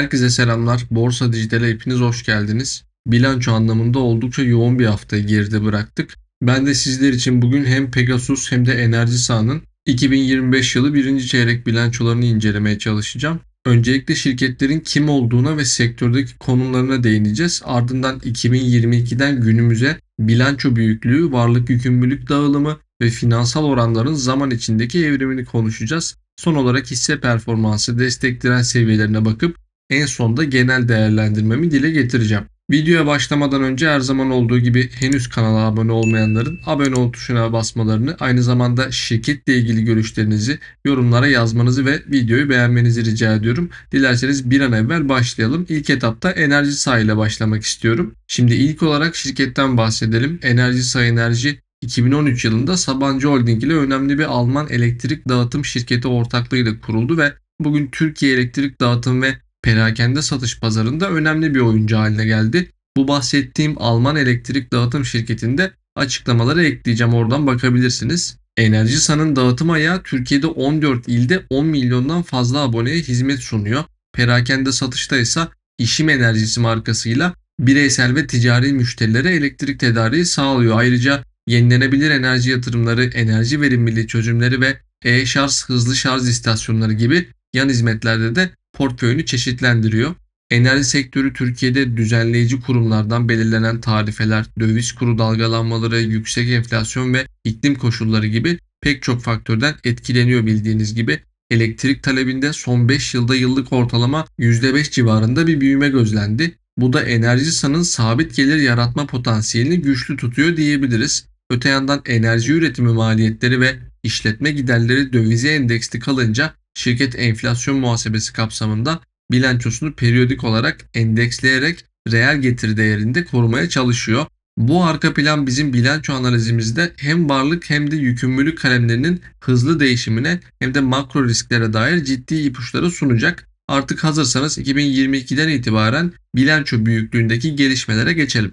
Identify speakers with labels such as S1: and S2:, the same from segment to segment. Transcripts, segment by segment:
S1: Herkese selamlar. Borsa Dijital'e hepiniz hoş geldiniz. Bilanço anlamında oldukça yoğun bir haftayı geride bıraktık. Ben de sizler için bugün hem Pegasus hem de Enerji Sahan'ın 2025 yılı birinci çeyrek bilançolarını incelemeye çalışacağım. Öncelikle şirketlerin kim olduğuna ve sektördeki konumlarına değineceğiz. Ardından 2022'den günümüze bilanço büyüklüğü, varlık yükümlülük dağılımı ve finansal oranların zaman içindeki evrimini konuşacağız. Son olarak hisse performansı, destek direnç seviyelerine bakıp en sonda genel değerlendirmemi dile getireceğim. Videoya başlamadan önce her zaman olduğu gibi henüz kanala abone olmayanların abone ol tuşuna basmalarını, aynı zamanda şirketle ilgili görüşlerinizi yorumlara yazmanızı ve videoyu beğenmenizi rica ediyorum. Dilerseniz bir an evvel başlayalım. İlk etapta Enerji ile başlamak istiyorum. Şimdi ilk olarak şirketten bahsedelim. Enerji Say Enerji 2013 yılında Sabancı Holding ile önemli bir Alman elektrik dağıtım şirketi ortaklığıyla kuruldu ve bugün Türkiye elektrik dağıtım ve perakende satış pazarında önemli bir oyuncu haline geldi. Bu bahsettiğim Alman elektrik dağıtım şirketinde açıklamaları ekleyeceğim oradan bakabilirsiniz. Enerjisa'nın dağıtım ayağı Türkiye'de 14 ilde 10 milyondan fazla aboneye hizmet sunuyor. Perakende satışta ise İşim Enerjisi markasıyla bireysel ve ticari müşterilere elektrik tedariği sağlıyor. Ayrıca yenilenebilir enerji yatırımları, enerji verimliliği çözümleri ve e-şarj hızlı şarj istasyonları gibi yan hizmetlerde de portföyünü çeşitlendiriyor. Enerji sektörü Türkiye'de düzenleyici kurumlardan belirlenen tarifeler, döviz kuru dalgalanmaları, yüksek enflasyon ve iklim koşulları gibi pek çok faktörden etkileniyor bildiğiniz gibi. Elektrik talebinde son 5 yılda yıllık ortalama %5 civarında bir büyüme gözlendi. Bu da Enerjisa'nın sabit gelir yaratma potansiyelini güçlü tutuyor diyebiliriz. Öte yandan enerji üretimi maliyetleri ve işletme giderleri dövize endeksli kalınca şirket enflasyon muhasebesi kapsamında bilançosunu periyodik olarak endeksleyerek reel getiri değerinde korumaya çalışıyor. Bu arka plan bizim bilanço analizimizde hem varlık hem de yükümlülük kalemlerinin hızlı değişimine hem de makro risklere dair ciddi ipuçları sunacak. Artık hazırsanız 2022'den itibaren bilanço büyüklüğündeki gelişmelere geçelim.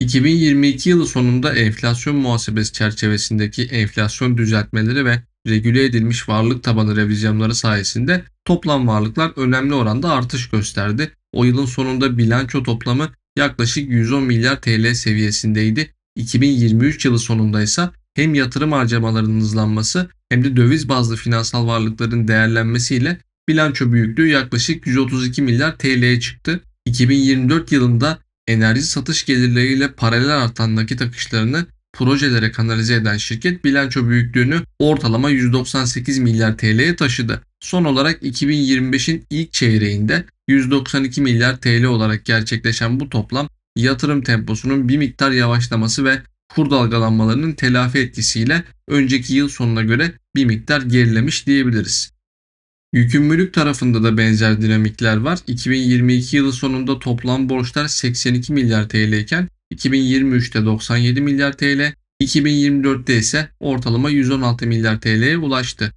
S1: 2022 yılı sonunda enflasyon muhasebesi çerçevesindeki enflasyon düzeltmeleri ve regüle edilmiş varlık tabanı revizyonları sayesinde toplam varlıklar önemli oranda artış gösterdi. O yılın sonunda bilanço toplamı yaklaşık 110 milyar TL seviyesindeydi. 2023 yılı sonunda ise hem yatırım harcamalarının hızlanması hem de döviz bazlı finansal varlıkların değerlenmesiyle bilanço büyüklüğü yaklaşık 132 milyar TL'ye çıktı. 2024 yılında enerji satış gelirleriyle paralel artan nakit akışlarını projelere kanalize eden şirket bilanço büyüklüğünü ortalama 198 milyar TL'ye taşıdı. Son olarak 2025'in ilk çeyreğinde 192 milyar TL olarak gerçekleşen bu toplam yatırım temposunun bir miktar yavaşlaması ve kur dalgalanmalarının telafi etkisiyle önceki yıl sonuna göre bir miktar gerilemiş diyebiliriz. Yükümlülük tarafında da benzer dinamikler var. 2022 yılı sonunda toplam borçlar 82 milyar TL iken 2023'te 97 milyar TL, 2024'te ise ortalama 116 milyar TL'ye ulaştı.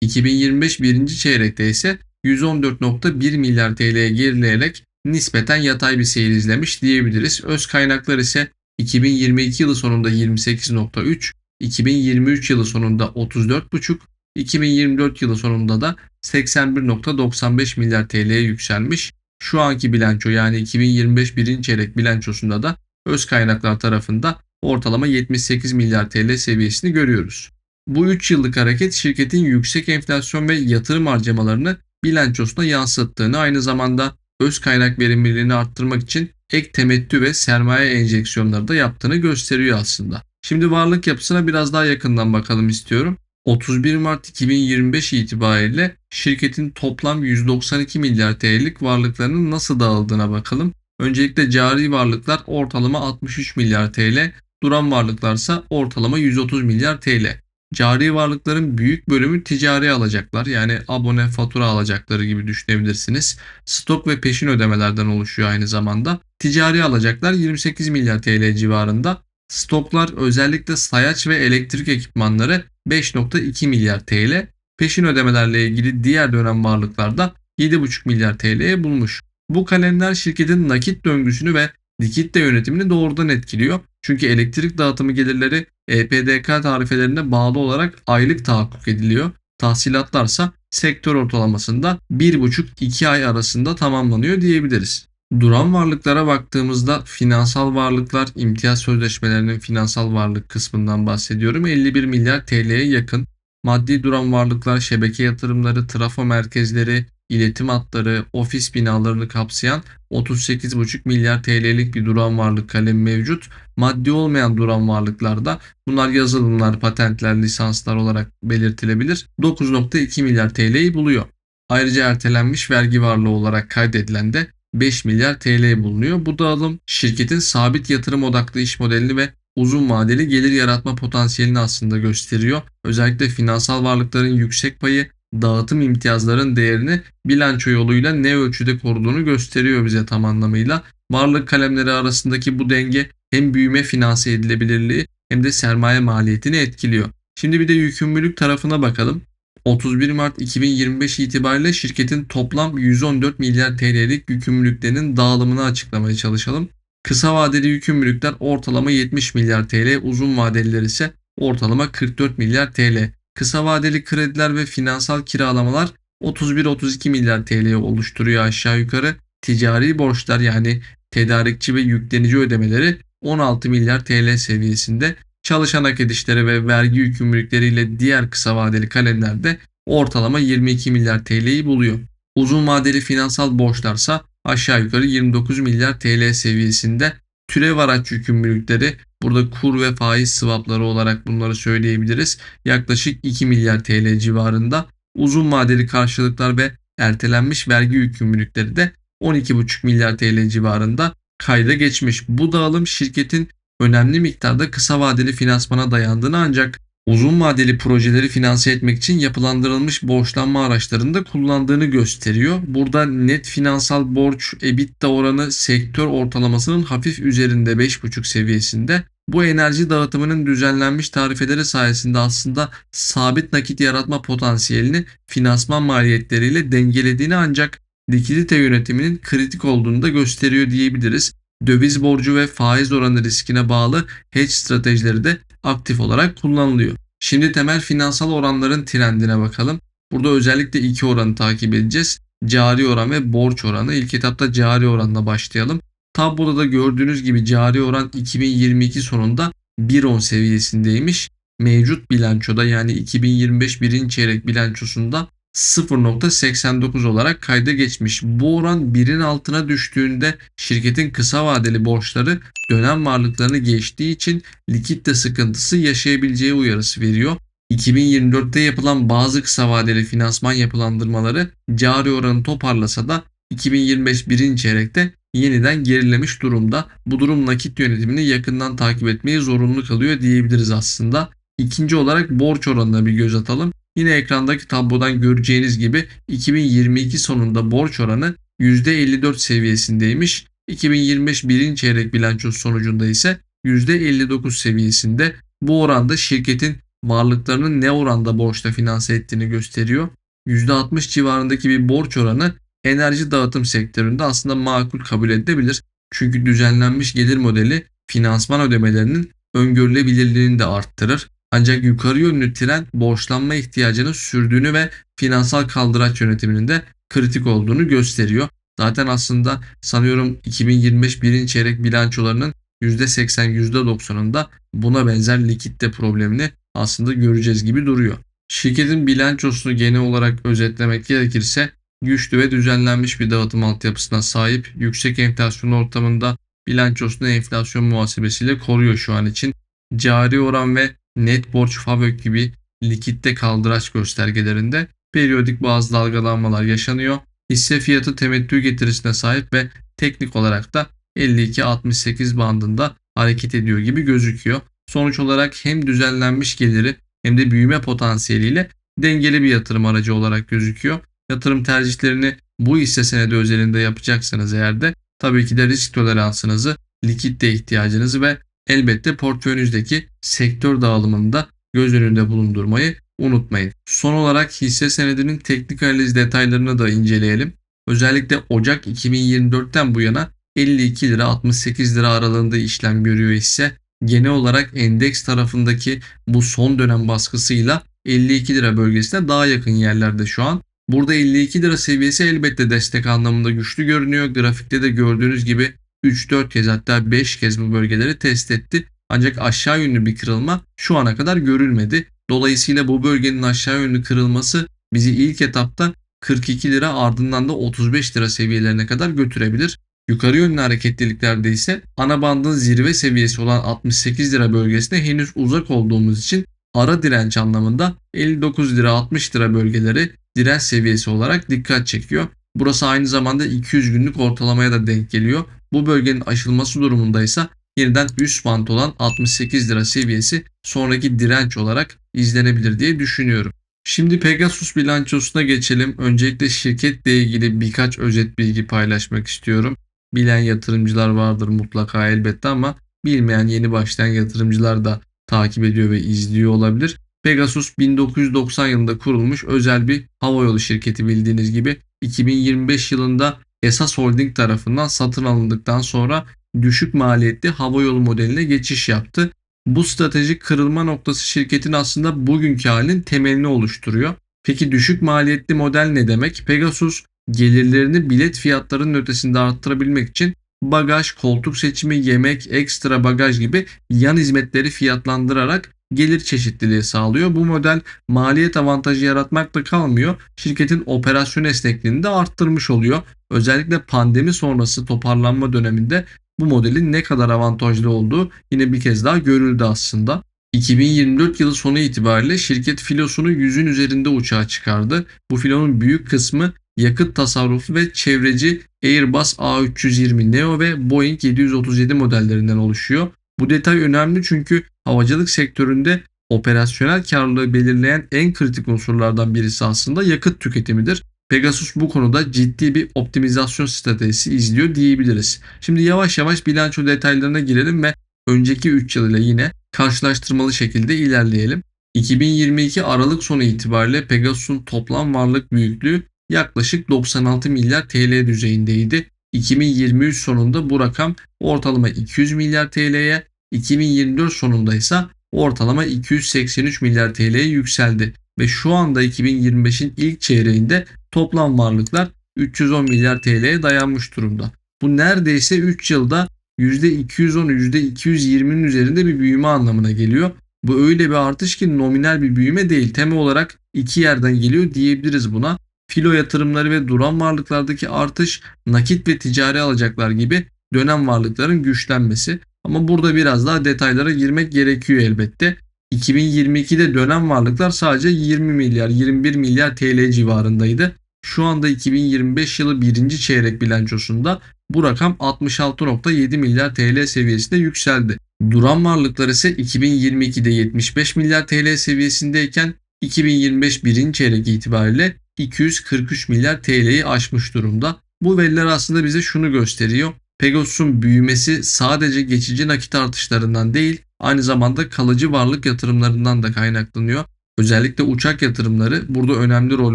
S1: 2025 birinci çeyrekte ise 114.1 milyar TL'ye gerileyerek nispeten yatay bir seyir izlemiş diyebiliriz. Öz kaynaklar ise 2022 yılı sonunda 28.3, 2023 yılı sonunda 34.5, 2024 yılı sonunda da 81.95 milyar TL'ye yükselmiş. Şu anki bilanço yani 2025 birinci çeyrek bilançosunda da öz kaynaklar tarafında ortalama 78 milyar TL seviyesini görüyoruz. Bu 3 yıllık hareket şirketin yüksek enflasyon ve yatırım harcamalarını bilançosuna yansıttığını aynı zamanda öz kaynak verimliliğini arttırmak için ek temettü ve sermaye enjeksiyonları da yaptığını gösteriyor aslında. Şimdi varlık yapısına biraz daha yakından bakalım istiyorum. 31 Mart 2025 itibariyle şirketin toplam 192 milyar TL'lik varlıklarının nasıl dağıldığına bakalım. Öncelikle cari varlıklar ortalama 63 milyar TL, duran varlıklarsa ortalama 130 milyar TL. Cari varlıkların büyük bölümü ticari alacaklar yani abone fatura alacakları gibi düşünebilirsiniz. Stok ve peşin ödemelerden oluşuyor aynı zamanda. Ticari alacaklar 28 milyar TL civarında. Stoklar özellikle sayaç ve elektrik ekipmanları 5.2 milyar TL. Peşin ödemelerle ilgili diğer dönem varlıklarda 7.5 milyar TL'ye bulmuş. Bu kalender şirketin nakit döngüsünü ve likitte yönetimini doğrudan etkiliyor. Çünkü elektrik dağıtımı gelirleri EPDK tarifelerine bağlı olarak aylık tahakkuk ediliyor. Tahsilatlarsa sektör ortalamasında 1,5-2 ay arasında tamamlanıyor diyebiliriz. Duran varlıklara baktığımızda finansal varlıklar imtiyaz sözleşmelerinin finansal varlık kısmından bahsediyorum. 51 milyar TL'ye yakın. Maddi duran varlıklar şebeke yatırımları, trafo merkezleri, iletim hatları, ofis binalarını kapsayan 38,5 milyar TL'lik bir duran varlık kalemi mevcut. Maddi olmayan duran varlıklarda bunlar yazılımlar, patentler, lisanslar olarak belirtilebilir. 9,2 milyar TL'yi buluyor. Ayrıca ertelenmiş vergi varlığı olarak kaydedilen de 5 milyar TL bulunuyor. Bu dağılım şirketin sabit yatırım odaklı iş modelini ve uzun vadeli gelir yaratma potansiyelini aslında gösteriyor. Özellikle finansal varlıkların yüksek payı dağıtım imtiyazların değerini bilanço yoluyla ne ölçüde koruduğunu gösteriyor bize tam anlamıyla. Varlık kalemleri arasındaki bu denge hem büyüme finanse edilebilirliği hem de sermaye maliyetini etkiliyor. Şimdi bir de yükümlülük tarafına bakalım. 31 Mart 2025 itibariyle şirketin toplam 114 milyar TL'lik yükümlülüklerinin dağılımını açıklamaya çalışalım. Kısa vadeli yükümlülükler ortalama 70 milyar TL, uzun vadeliler ise ortalama 44 milyar TL. Kısa vadeli krediler ve finansal kiralamalar 31-32 milyar TL'yi oluşturuyor aşağı yukarı. Ticari borçlar yani tedarikçi ve yüklenici ödemeleri 16 milyar TL seviyesinde. Çalışan hak edişleri ve vergi yükümlülükleriyle diğer kısa vadeli kalemlerde ortalama 22 milyar TL'yi buluyor. Uzun vadeli finansal borçlarsa aşağı yukarı 29 milyar TL seviyesinde. Türev araç yükümlülükleri burada kur ve faiz swapları olarak bunları söyleyebiliriz. Yaklaşık 2 milyar TL civarında. Uzun vadeli karşılıklar ve ertelenmiş vergi yükümlülükleri de 12,5 milyar TL civarında kayda geçmiş. Bu dağılım şirketin önemli miktarda kısa vadeli finansmana dayandığını ancak uzun vadeli projeleri finanse etmek için yapılandırılmış borçlanma araçlarında kullandığını gösteriyor. Burada net finansal borç EBITDA oranı sektör ortalamasının hafif üzerinde 5,5 seviyesinde. Bu enerji dağıtımının düzenlenmiş tarifeleri sayesinde aslında sabit nakit yaratma potansiyelini finansman maliyetleriyle dengelediğini ancak likidite yönetiminin kritik olduğunu da gösteriyor diyebiliriz. Döviz borcu ve faiz oranı riskine bağlı hedge stratejileri de aktif olarak kullanılıyor. Şimdi temel finansal oranların trendine bakalım. Burada özellikle iki oranı takip edeceğiz. Cari oran ve borç oranı. İlk etapta cari oranla başlayalım. Tabloda da gördüğünüz gibi cari oran 2022 sonunda 1.10 seviyesindeymiş. Mevcut bilançoda yani 2025 birinci çeyrek bilançosunda 0.89 olarak kayda geçmiş. Bu oran birin altına düştüğünde şirketin kısa vadeli borçları dönem varlıklarını geçtiği için likitte sıkıntısı yaşayabileceği uyarısı veriyor. 2024'te yapılan bazı kısa vadeli finansman yapılandırmaları cari oranı toparlasa da 2025 birinci çeyrekte yeniden gerilemiş durumda. Bu durum nakit yönetimini yakından takip etmeyi zorunlu kılıyor diyebiliriz aslında. İkinci olarak borç oranına bir göz atalım. Yine ekrandaki tablodan göreceğiniz gibi 2022 sonunda borç oranı %54 seviyesindeymiş. 2025 birinci çeyrek bilançosu sonucunda ise %59 seviyesinde. Bu oranda şirketin varlıklarının ne oranda borçla finanse ettiğini gösteriyor. %60 civarındaki bir borç oranı enerji dağıtım sektöründe aslında makul kabul edilebilir. Çünkü düzenlenmiş gelir modeli finansman ödemelerinin öngörülebilirliğini de arttırır. Ancak yukarı yönlü trend borçlanma ihtiyacının sürdüğünü ve finansal kaldıraç yönetiminin de kritik olduğunu gösteriyor. Zaten aslında sanıyorum 2025 birinci çeyrek bilançolarının %80 %90'ında buna benzer likitte problemini aslında göreceğiz gibi duruyor. Şirketin bilançosunu genel olarak özetlemek gerekirse güçlü ve düzenlenmiş bir dağıtım altyapısına sahip, yüksek enflasyon ortamında bilançosunu enflasyon muhasebesiyle koruyor şu an için. Cari oran ve net borç FAVÖK gibi likitte kaldıraç göstergelerinde periyodik bazı dalgalanmalar yaşanıyor. Hisse fiyatı temettü getirisine sahip ve teknik olarak da 52-68 bandında hareket ediyor gibi gözüküyor. Sonuç olarak hem düzenlenmiş geliri hem de büyüme potansiyeliyle dengeli bir yatırım aracı olarak gözüküyor. Yatırım tercihlerini bu hisse senedi özelinde yapacaksanız eğer de tabii ki de risk toleransınızı, likitte ihtiyacınızı ve elbette portföyünüzdeki sektör dağılımını da göz önünde bulundurmayı unutmayın. Son olarak hisse senedinin teknik analiz detaylarını da inceleyelim. Özellikle Ocak 2024'ten bu yana 52 lira 68 lira aralığında işlem görüyor hisse. Genel olarak endeks tarafındaki bu son dönem baskısıyla 52 lira bölgesine daha yakın yerlerde şu an. Burada 52 lira seviyesi elbette destek anlamında güçlü görünüyor. Grafikte de gördüğünüz gibi 3-4 kez hatta 5 kez bu bölgeleri test etti. Ancak aşağı yönlü bir kırılma şu ana kadar görülmedi. Dolayısıyla bu bölgenin aşağı yönlü kırılması bizi ilk etapta 42 lira ardından da 35 lira seviyelerine kadar götürebilir. Yukarı yönlü hareketliliklerde ise ana bandın zirve seviyesi olan 68 lira bölgesine henüz uzak olduğumuz için ara direnç anlamında 59 lira 60 lira bölgeleri direnç seviyesi olarak dikkat çekiyor. Burası aynı zamanda 200 günlük ortalamaya da denk geliyor. Bu bölgenin aşılması durumunda ise yeniden üst band olan 68 lira seviyesi sonraki direnç olarak izlenebilir diye düşünüyorum. Şimdi Pegasus bilançosuna geçelim. Öncelikle şirketle ilgili birkaç özet bilgi paylaşmak istiyorum. Bilen yatırımcılar vardır mutlaka elbette ama bilmeyen yeni başlayan yatırımcılar da takip ediyor ve izliyor olabilir. Pegasus 1990 yılında kurulmuş özel bir havayolu şirketi bildiğiniz gibi 2025 yılında Esas Holding tarafından satın alındıktan sonra düşük maliyetli havayolu modeline geçiş yaptı. Bu stratejik kırılma noktası şirketin aslında bugünkü halinin temelini oluşturuyor. Peki düşük maliyetli model ne demek? Pegasus gelirlerini bilet fiyatlarının ötesinde arttırabilmek için bagaj, koltuk seçimi, yemek, ekstra bagaj gibi yan hizmetleri fiyatlandırarak gelir çeşitliliği sağlıyor. Bu model maliyet avantajı yaratmakla kalmıyor. Şirketin operasyon esnekliğini de arttırmış oluyor. Özellikle pandemi sonrası toparlanma döneminde bu modelin ne kadar avantajlı olduğu yine bir kez daha görüldü aslında. 2024 yılı sonu itibariyle şirket filosunu 100'ün üzerinde uçağa çıkardı. Bu filonun büyük kısmı yakıt tasarrufu ve çevreci Airbus A320 Neo ve Boeing 737 modellerinden oluşuyor. Bu detay önemli çünkü havacılık sektöründe operasyonel karlılığı belirleyen en kritik unsurlardan birisi aslında yakıt tüketimidir. Pegasus bu konuda ciddi bir optimizasyon stratejisi izliyor diyebiliriz. Şimdi yavaş yavaş bilanço detaylarına girelim ve önceki 3 yıl ile yine karşılaştırmalı şekilde ilerleyelim. 2022 Aralık sonu itibariyle Pegasus'un toplam varlık büyüklüğü yaklaşık 96 milyar TL düzeyindeydi. 2023 sonunda bu rakam ortalama 200 milyar TL'ye, 2024 sonunda ise ortalama 283 milyar TL'ye yükseldi ve şu anda 2025'in ilk çeyreğinde toplam varlıklar 310 milyar TL'ye dayanmış durumda. Bu neredeyse 3 yılda %210 %220'nin üzerinde bir büyüme anlamına geliyor. Bu öyle bir artış ki nominal bir büyüme değil. Temel olarak iki yerden geliyor diyebiliriz buna. Filo yatırımları ve duran varlıklardaki artış, nakit ve ticari alacaklar gibi dönem varlıkların güçlenmesi. Ama burada biraz daha detaylara girmek gerekiyor elbette. 2022'de dönem varlıklar sadece 20 milyar 21 milyar TL civarındaydı. Şu anda 2025 yılı birinci çeyrek bilançosunda bu rakam 66.7 milyar TL seviyesinde yükseldi. Duran varlıklar ise 2022'de 75 milyar TL seviyesindeyken 2025 birinci çeyrek itibariyle 243 milyar TL'yi aşmış durumda. Bu veriler aslında bize şunu gösteriyor. Pegasus'un büyümesi sadece geçici nakit artışlarından değil, aynı zamanda kalıcı varlık yatırımlarından da kaynaklanıyor. Özellikle uçak yatırımları burada önemli rol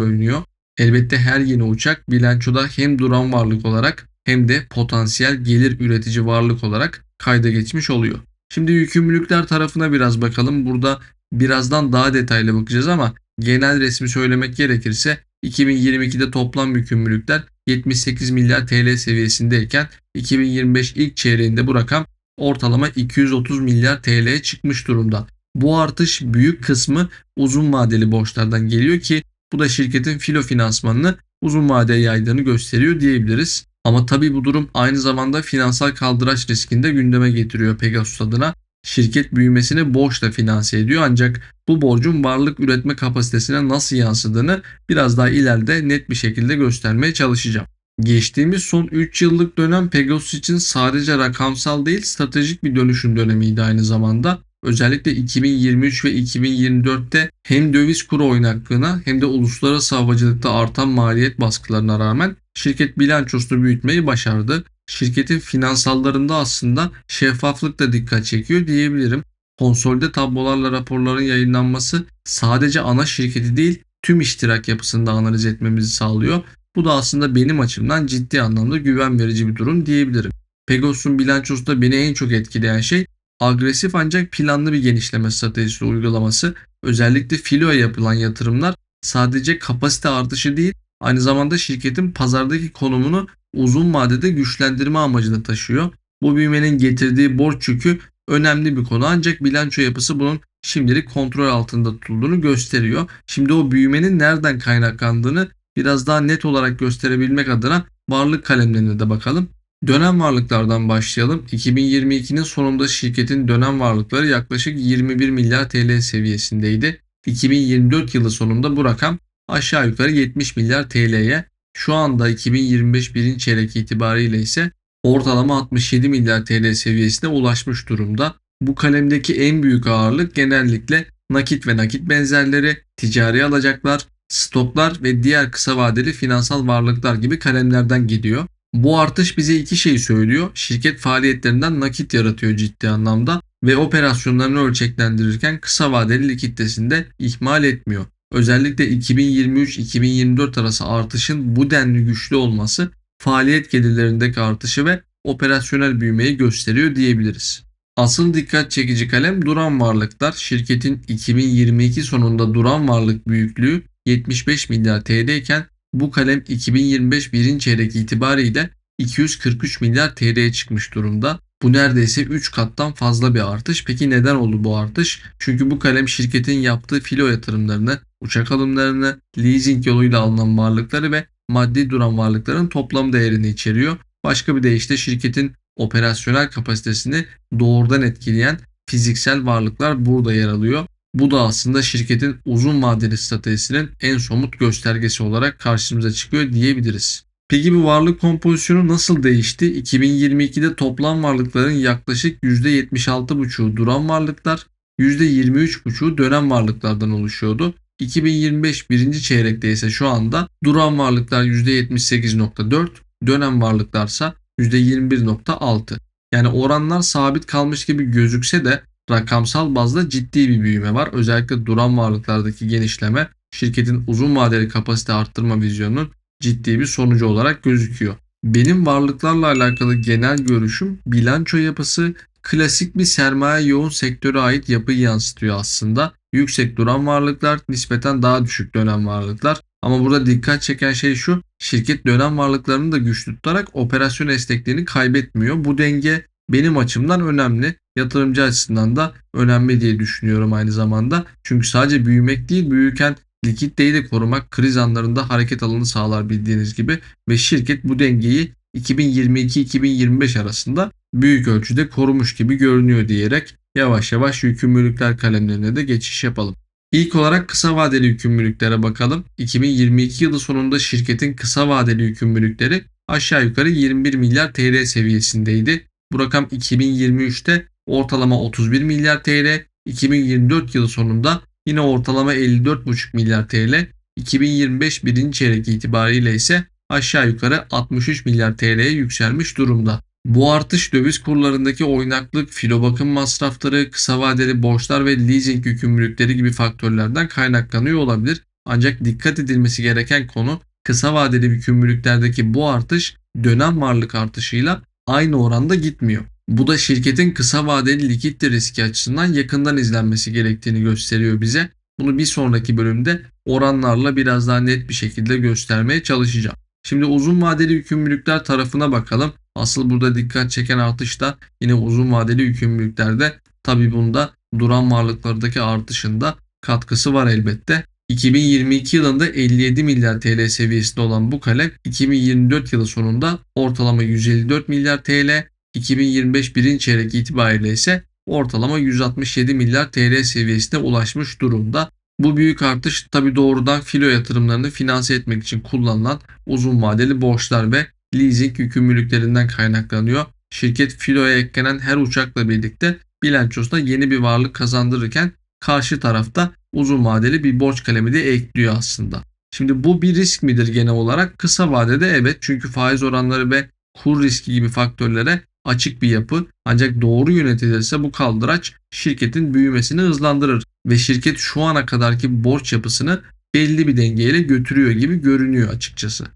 S1: oynuyor. Elbette her yeni uçak bilançoda hem duran varlık olarak hem de potansiyel gelir üretici varlık olarak kayda geçmiş oluyor. Şimdi yükümlülükler tarafına biraz bakalım. Burada birazdan daha detaylı bakacağız ama genel resmi söylemek gerekirse 2022'de toplam yükümlülükler 78 milyar TL seviyesindeyken 2025 ilk çeyreğinde bu rakam ortalama 230 milyar TL'ye çıkmış durumda. Bu artış büyük kısmı uzun vadeli borçlardan geliyor ki bu da şirketin filo finansmanını uzun vadeye yaydığını gösteriyor diyebiliriz. Ama tabii bu durum aynı zamanda finansal kaldıraç riskini de gündeme getiriyor Pegasus adına. Şirket büyümesini borçla finanse ediyor ancak bu borcun varlık üretme kapasitesine nasıl yansıdığını biraz daha ileride net bir şekilde göstermeye çalışacağım. Geçtiğimiz son 3 yıllık dönem Pegasus için sadece rakamsal değil stratejik bir dönüşüm dönemiydi aynı zamanda. Özellikle 2023 ve 2024'te hem döviz kuru oynaklığına hem de uluslararası havacılıkta artan maliyet baskılarına rağmen şirket bilançosunu büyütmeyi başardı. Şirketin finansallarında aslında şeffaflık da dikkat çekiyor diyebilirim. Konsolde tablolarla raporların yayınlanması sadece ana şirketi değil tüm iştirak yapısında analiz etmemizi sağlıyor. Bu da aslında benim açımdan ciddi anlamda güven verici bir durum diyebilirim. Pegasus'un bilançosunda beni en çok etkileyen şey agresif ancak planlı bir genişleme stratejisi uygulaması. Özellikle filoya yapılan yatırımlar sadece kapasite artışı değil aynı zamanda şirketin pazardaki konumunu uzun vadede güçlendirme amacını taşıyor. Bu büyümenin getirdiği borç yükü önemli bir konu ancak bilanço yapısı bunun şimdilik kontrol altında tutulduğunu gösteriyor. Şimdi o büyümenin nereden kaynaklandığını biraz daha net olarak gösterebilmek adına varlık kalemlerine de bakalım. Dönem varlıklardan başlayalım. 2022'nin sonunda şirketin dönem varlıkları yaklaşık 21 milyar TL seviyesindeydi. 2024 yılı sonunda bu rakam aşağı yukarı 70 milyar TL'ye. Şu anda 2025 birinci çeyrek itibariyle ise ortalama 67 milyar TL seviyesine ulaşmış durumda. Bu kalemdeki en büyük ağırlık genellikle nakit ve nakit benzerleri, ticari alacaklar, stoklar ve diğer kısa vadeli finansal varlıklar gibi kalemlerden gidiyor. Bu artış bize iki şey söylüyor. Şirket faaliyetlerinden nakit yaratıyor ciddi anlamda ve operasyonlarını ölçeklendirirken kısa vadeli likiditesini de ihmal etmiyor. Özellikle 2023-2024 arası artışın bu denli güçlü olması faaliyet gelirlerindeki artışı ve operasyonel büyümeyi gösteriyor diyebiliriz. Asıl dikkat çekici kalem duran varlıklar. Şirketin 2022 sonunda duran varlık büyüklüğü 75 milyar TL iken bu kalem 2025 birinci çeyrek itibariyle 243 milyar TL'ye çıkmış durumda. Bu neredeyse 3 kattan fazla bir artış. Peki neden oldu bu artış? Çünkü bu kalem şirketin yaptığı filo yatırımlarını, uçak alımlarını, leasing yoluyla alınan varlıkları ve maddi duran varlıkların toplam değerini içeriyor. Başka bir deyişle şirketin operasyonel kapasitesini doğrudan etkileyen fiziksel varlıklar burada yer alıyor. Bu da aslında şirketin uzun vadeli stratejisinin en somut göstergesi olarak karşımıza çıkıyor diyebiliriz. Peki bu varlık kompozisyonu nasıl değişti? 2022'de toplam varlıkların yaklaşık %76,5'u duran varlıklar, %23,5'u dönem varlıklardan oluşuyordu. 2025 birinci çeyrekte ise şu anda duran varlıklar %78.4, dönem varlıklarsa %21.6. Yani oranlar sabit kalmış gibi gözükse de rakamsal bazda ciddi bir büyüme var. Özellikle duran varlıklardaki genişleme şirketin uzun vadeli kapasite arttırma vizyonunun ciddi bir sonucu olarak gözüküyor. Benim varlıklarla alakalı genel görüşüm bilanço yapısı klasik bir sermaye yoğun sektöre ait yapıyı yansıtıyor aslında. Yüksek duran varlıklar nispeten daha düşük dönem varlıklar. Ama burada dikkat çeken şey şu. Şirket dönem varlıklarını da güçlü tutarak operasyon esnekliğini kaybetmiyor. Bu denge benim açımdan önemli. Yatırımcı açısından da önemli diye düşünüyorum aynı zamanda. Çünkü sadece büyümek değil büyürken likiditeyi de korumak kriz anlarında hareket alanı sağlar bildiğiniz gibi ve şirket bu dengeyi 2022-2025 arasında büyük ölçüde korumuş gibi görünüyor diyerek yavaş yavaş yükümlülükler kalemlerine de geçiş yapalım. İlk olarak kısa vadeli yükümlülüklere bakalım. 2022 yılı sonunda şirketin kısa vadeli yükümlülükleri aşağı yukarı 21 milyar TL seviyesindeydi. Bu rakam 2023'te ortalama 31 milyar TL, 2024 yılı sonunda yine ortalama 54,5 milyar TL, 2025 birinci çeyrek itibariyle ise aşağı yukarı 63 milyar TL'ye yükselmiş durumda. Bu artış döviz kurlarındaki oynaklık, filo bakım masrafları, kısa vadeli borçlar ve leasing yükümlülükleri gibi faktörlerden kaynaklanıyor olabilir. Ancak dikkat edilmesi gereken konu kısa vadeli yükümlülüklerdeki bu artış dönem varlık artışıyla aynı oranda gitmiyor. Bu da şirketin kısa vadeli likitte riski açısından yakından izlenmesi gerektiğini gösteriyor bize. Bunu bir sonraki bölümde oranlarla biraz daha net bir şekilde göstermeye çalışacağım. Şimdi uzun vadeli yükümlülükler tarafına bakalım. Asıl burada dikkat çeken artış da yine uzun vadeli yükümlülüklerde. Tabi bunda duran varlıklardaki artışında katkısı var elbette. 2022 yılında 57 milyar TL seviyesinde olan bu kalem 2024 yılı sonunda ortalama 154 milyar TL, 2025 birinci çeyrek itibariyle ise ortalama 167 milyar TL seviyesine ulaşmış durumda. Bu büyük artış tabi doğrudan filo yatırımlarını finanse etmek için kullanılan uzun vadeli borçlar ve leasing yükümlülüklerinden kaynaklanıyor. Şirket filoya eklenen her uçakla birlikte bilançosuna yeni bir varlık kazandırırken karşı tarafta uzun vadeli bir borç kalemi de ekliyor aslında. Şimdi bu bir risk midir genel olarak? Kısa vadede evet çünkü faiz oranları ve kur riski gibi faktörlere açık bir yapı ancak doğru yönetilirse bu kaldıraç şirketin büyümesini hızlandırır ve şirket şu ana kadarki borç yapısını belli bir dengeyle götürüyor gibi görünüyor açıkçası.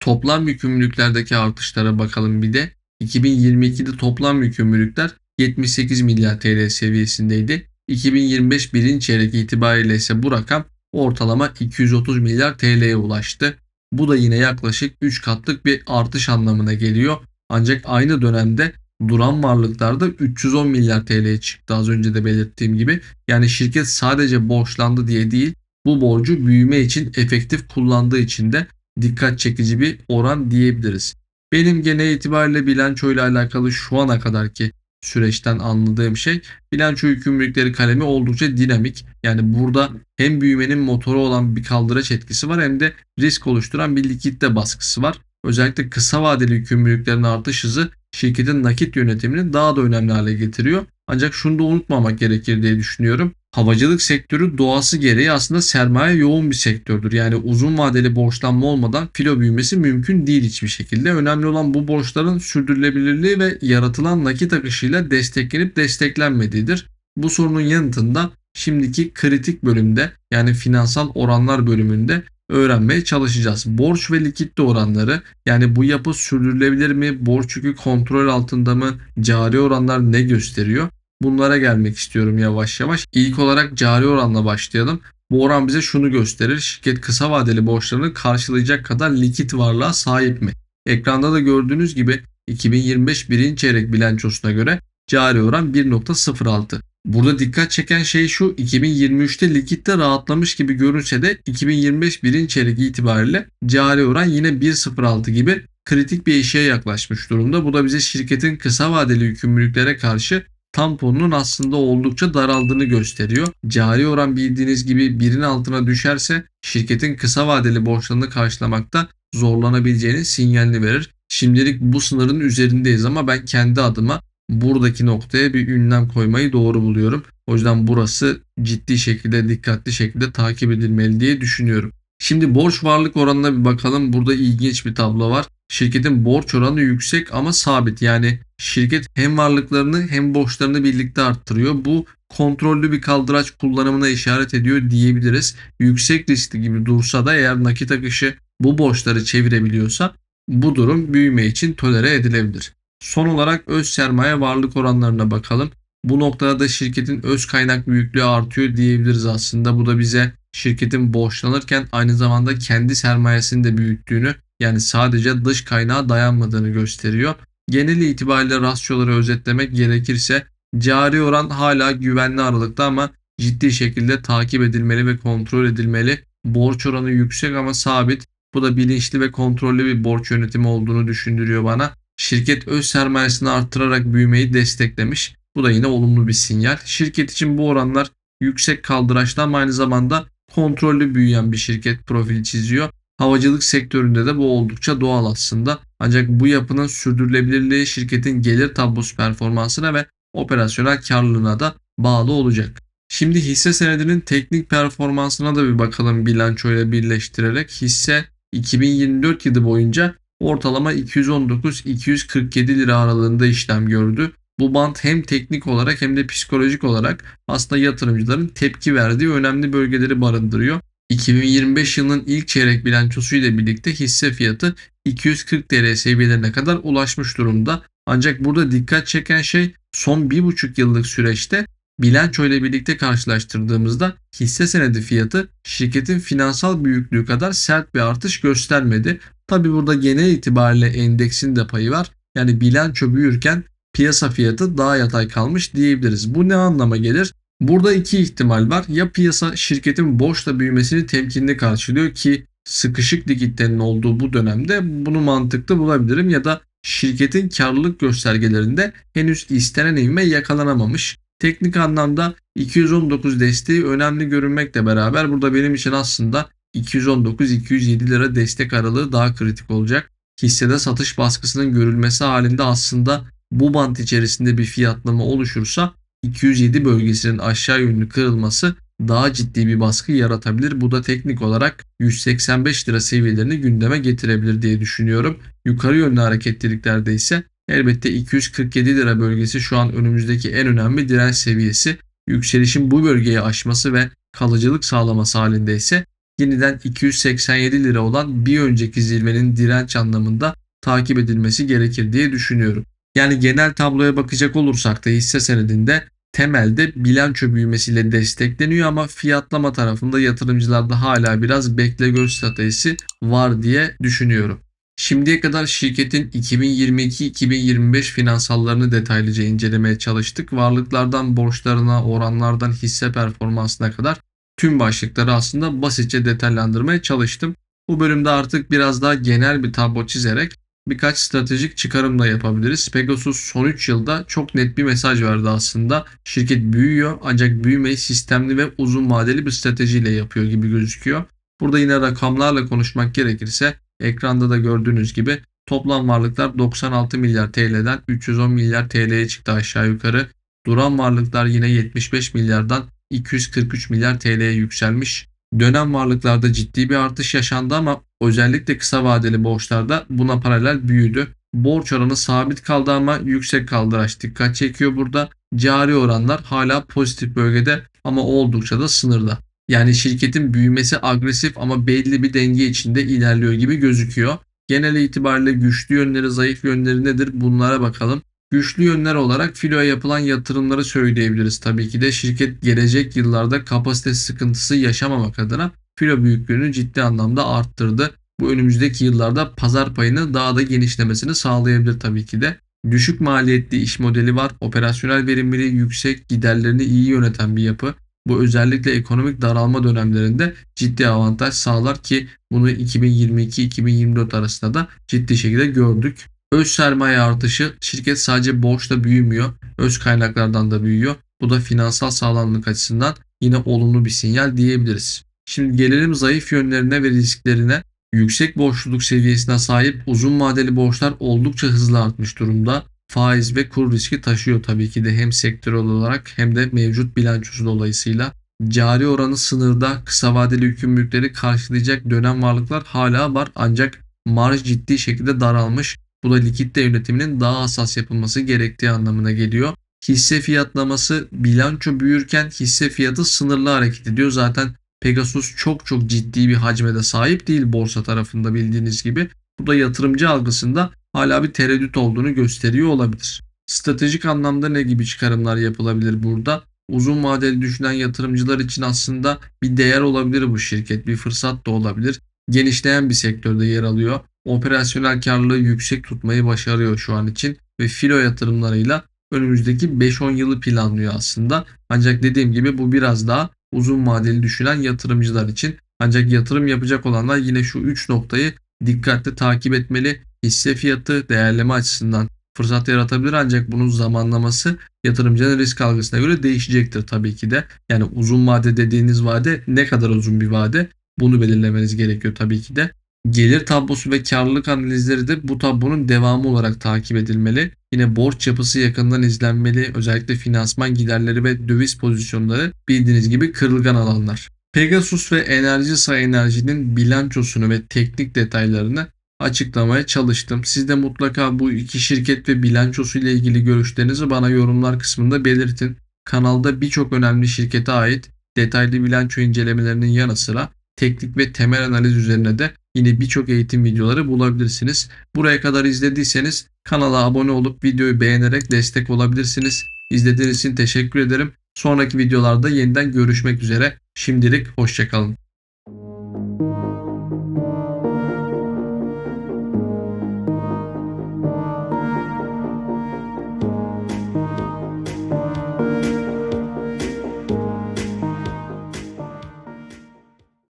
S1: Toplam yükümlülüklerdeki artışlara bakalım bir de. 2022'de toplam yükümlülükler 78 milyar TL seviyesindeydi. 2025 birinci çeyrek itibariyle ise bu rakam ortalama 230 milyar TL'ye ulaştı. Bu da yine yaklaşık 3 katlık bir artış anlamına geliyor. Ancak aynı dönemde duran varlıklarda 310 milyar TL'ye çıktı az önce de belirttiğim gibi. Yani şirket sadece borçlandı diye değil bu borcu büyüme için efektif kullandığı için de dikkat çekici bir oran diyebiliriz. Benim genel itibariyle bilanço ile alakalı şu ana kadarki süreçten anladığım şey bilanço yükümlülükleri kalemi oldukça dinamik. Yani burada hem büyümenin motoru olan bir kaldıraç etkisi var hem de risk oluşturan bir likitte baskısı var. Özellikle kısa vadeli yükümlülüklerin artış hızı şirketin nakit yönetimini daha da önemli hale getiriyor. Ancak şunu da unutmamak gerekir diye düşünüyorum. Havacılık sektörü doğası gereği aslında sermaye yoğun bir sektördür. Yani uzun vadeli borçlanma olmadan filo büyümesi mümkün değil hiçbir şekilde. Önemli olan bu borçların sürdürülebilirliği ve yaratılan nakit akışıyla desteklenip desteklenmediğidir. Bu sorunun yanıtında şimdiki kritik bölümde yani finansal oranlar bölümünde öğrenmeye çalışacağız. Borç ve likitte oranları yani bu yapı sürdürülebilir mi? Borç yükü kontrol altında mı? Cari oranlar ne gösteriyor? Bunlara gelmek istiyorum yavaş yavaş. İlk olarak cari oranla başlayalım. Bu oran bize şunu gösterir. Şirket kısa vadeli borçlarını karşılayacak kadar likit varlığa sahip mi? Ekranda da gördüğünüz gibi 2025 birinci çeyrek bilançosuna göre cari oran 1.06. Burada dikkat çeken şey şu 2023'te likitte rahatlamış gibi görünse de 2025 birinci çeyrek itibariyle cari oran yine 1.06 gibi kritik bir eşiğe yaklaşmış durumda. Bu da bize şirketin kısa vadeli yükümlülüklere karşı tamponunun aslında oldukça daraldığını gösteriyor. Cari oran bildiğiniz gibi birin altına düşerse şirketin kısa vadeli borçlarını karşılamakta zorlanabileceğini sinyalini verir. Şimdilik bu sınırın üzerindeyiz ama ben kendi adıma buradaki noktaya bir ünlem koymayı doğru buluyorum. O yüzden burası ciddi şekilde dikkatli şekilde takip edilmeli diye düşünüyorum. Şimdi borç varlık oranına bir bakalım. Burada ilginç bir tablo var. Şirketin borç oranı yüksek ama sabit. Yani şirket hem varlıklarını hem borçlarını birlikte arttırıyor. Bu kontrollü bir kaldıraç kullanımına işaret ediyor diyebiliriz. Yüksek riskli gibi dursa da eğer nakit akışı bu borçları çevirebiliyorsa bu durum büyüme için tolere edilebilir. Son olarak öz sermaye varlık oranlarına bakalım. Bu noktada da şirketin öz kaynak büyüklüğü artıyor diyebiliriz aslında. Bu da bize şirketin borçlanırken aynı zamanda kendi sermayesini de büyüttüğünü yani sadece dış kaynağa dayanmadığını gösteriyor. Genel itibariyle rasyoları özetlemek gerekirse cari oran hala güvenli aralıkta ama ciddi şekilde takip edilmeli ve kontrol edilmeli. Borç oranı yüksek ama sabit. Bu da bilinçli ve kontrollü bir borç yönetimi olduğunu düşündürüyor bana. Şirket öz sermayesini arttırarak büyümeyi desteklemiş. Bu da yine olumlu bir sinyal. Şirket için bu oranlar yüksek kaldıraçlı ama aynı zamanda kontrollü büyüyen bir şirket profili çiziyor. Havacılık sektöründe de bu oldukça doğal aslında. Ancak bu yapının sürdürülebilirliği şirketin gelir tablosu performansına ve operasyonel karlılığına da bağlı olacak. Şimdi hisse senedinin teknik performansına da bir bakalım bilanço ile birleştirerek. Hisse 2024 yılı boyunca ortalama 219-247 lira aralığında işlem gördü. Bu band hem teknik olarak hem de psikolojik olarak aslında yatırımcıların tepki verdiği önemli bölgeleri barındırıyor. 2025 yılının ilk çeyrek bilançosu ile birlikte hisse fiyatı 240 TL seviyelerine kadar ulaşmış durumda. Ancak burada dikkat çeken şey son 1,5 yıllık süreçte bilanço ile birlikte karşılaştırdığımızda hisse senedi fiyatı şirketin finansal büyüklüğü kadar sert bir artış göstermedi. Tabi burada genel itibariyle endeksin de payı var. Yani bilanço büyürken piyasa fiyatı daha yatay kalmış diyebiliriz. Bu ne anlama gelir? Burada iki ihtimal var. Ya piyasa şirketin borçla büyümesini temkinli karşılıyor ki sıkışık likiditenin olduğu bu dönemde bunu mantıklı bulabilirim ya da şirketin karlılık göstergelerinde henüz istenen ivme yakalanamamış. Teknik anlamda 219 desteği önemli görünmekle beraber burada benim için aslında 219-207 lira destek aralığı daha kritik olacak. Hissede satış baskısının görülmesi halinde aslında bu bant içerisinde bir fiyatlama oluşursa 207 bölgesinin aşağı yönlü kırılması daha ciddi bir baskı yaratabilir. Bu da teknik olarak 185 lira seviyelerini gündeme getirebilir diye düşünüyorum. Yukarı yönlü hareketliliklerde ise elbette 247 lira bölgesi şu an önümüzdeki en önemli direnç seviyesi. Yükselişin bu bölgeyi aşması ve kalıcılık sağlaması halinde ise yeniden 287 lira olan bir önceki zirvenin direnç anlamında takip edilmesi gerekir diye düşünüyorum. Yani genel tabloya bakacak olursak da hisse senedinde temelde bilanço büyümesiyle destekleniyor ama fiyatlama tarafında yatırımcılarda hala biraz bekle gör stratejisi var diye düşünüyorum. Şimdiye kadar şirketin 2022-2025 finansallarını detaylıca incelemeye çalıştık. Varlıklardan borçlarına, oranlardan hisse performansına kadar tüm başlıkları aslında basitçe detaylandırmaya çalıştım. Bu bölümde artık biraz daha genel bir tablo çizerek birkaç stratejik çıkarım da yapabiliriz. Pegasus son 3 yılda çok net bir mesaj verdi aslında. Şirket büyüyor ancak büyümeyi sistemli ve uzun vadeli bir stratejiyle yapıyor gibi gözüküyor. Burada yine rakamlarla konuşmak gerekirse ekranda da gördüğünüz gibi toplam varlıklar 96 milyar TL'den 310 milyar TL'ye çıktı aşağı yukarı. Duran varlıklar yine 75 milyardan 243 milyar TL'ye yükselmiş. Dönem varlıklarda ciddi bir artış yaşandı ama özellikle kısa vadeli borçlarda buna paralel büyüdü. Borç oranı sabit kaldı ama yüksek kaldıraç dikkat çekiyor burada. Cari oranlar hala pozitif bölgede ama oldukça da sınırda. Yani şirketin büyümesi agresif ama belli bir denge içinde ilerliyor gibi gözüküyor. Genel itibariyle güçlü yönleri, zayıf yönleri nedir? Bunlara bakalım. Güçlü yönler olarak filoya yapılan yatırımları söyleyebiliriz. Tabii ki de şirket gelecek yıllarda kapasite sıkıntısı yaşamamak adına filo büyüklüğünü ciddi anlamda arttırdı. Bu önümüzdeki yıllarda pazar payını daha da genişlemesini sağlayabilir tabii ki de. Düşük maliyetli iş modeli var. Operasyonel verimliliği yüksek, giderlerini iyi yöneten bir yapı. Bu özellikle ekonomik daralma dönemlerinde ciddi avantaj sağlar ki bunu 2022-2024 arasında da ciddi şekilde gördük. Öz sermaye artışı şirket sadece borçla büyümüyor, öz kaynaklardan da büyüyor. Bu da finansal sağlamlık açısından yine olumlu bir sinyal diyebiliriz. Şimdi gelelim zayıf yönlerine ve risklerine. Yüksek borçluluk seviyesine sahip uzun vadeli borçlar oldukça hızlı artmış durumda. Faiz ve kur riski taşıyor tabii ki de hem sektörel olarak hem de mevcut bilançosu dolayısıyla. Cari oranı sınırda kısa vadeli yükümlülükleri karşılayacak dönem varlıklar hala var ancak marj ciddi şekilde daralmış. Bu da likitte yönetiminin daha hassas yapılması gerektiği anlamına geliyor. Hisse fiyatlaması bilanço büyürken hisse fiyatı sınırlı hareket ediyor. Zaten Pegasus çok çok ciddi bir hacme de sahip değil borsa tarafında bildiğiniz gibi. Bu da yatırımcı algısında hala bir tereddüt olduğunu gösteriyor olabilir. Stratejik anlamda ne gibi çıkarımlar yapılabilir burada? Uzun vadeli düşünen yatırımcılar için aslında bir değer olabilir bu şirket, bir fırsat da olabilir. Genişleyen bir sektörde yer alıyor. Operasyonel karlılığı yüksek tutmayı başarıyor şu an için ve filo yatırımlarıyla önümüzdeki 5-10 yılı planlıyor aslında. Ancak dediğim gibi bu biraz daha uzun vadeli düşünen yatırımcılar için. Ancak yatırım yapacak olanlar yine şu 3 noktayı dikkatli takip etmeli. Hisse fiyatı değerleme açısından fırsat yaratabilir ancak bunun zamanlaması yatırımcının risk algısına göre değişecektir tabii ki de. Yani uzun vade dediğiniz vade ne kadar uzun bir vade bunu belirlemeniz gerekiyor tabii ki de. Gelir tablosu ve karlılık analizleri de bu tablonun devamı olarak takip edilmeli. Yine borç yapısı yakından izlenmeli. Özellikle finansman giderleri ve döviz pozisyonları bildiğiniz gibi kırılgan alanlar. Pegasus ve Enerjisa Enerji'nin bilançosunu ve teknik detaylarını açıklamaya çalıştım. Siz de mutlaka bu iki şirket ve bilançosu ile ilgili görüşlerinizi bana yorumlar kısmında belirtin. Kanalda birçok önemli şirkete ait detaylı bilanço incelemelerinin yanı sıra teknik ve temel analiz üzerine de yine birçok eğitim videoları bulabilirsiniz. Buraya kadar izlediyseniz kanala abone olup videoyu beğenerek destek olabilirsiniz. İzlediğiniz için teşekkür ederim. Sonraki videolarda yeniden görüşmek üzere. Şimdilik hoşçakalın.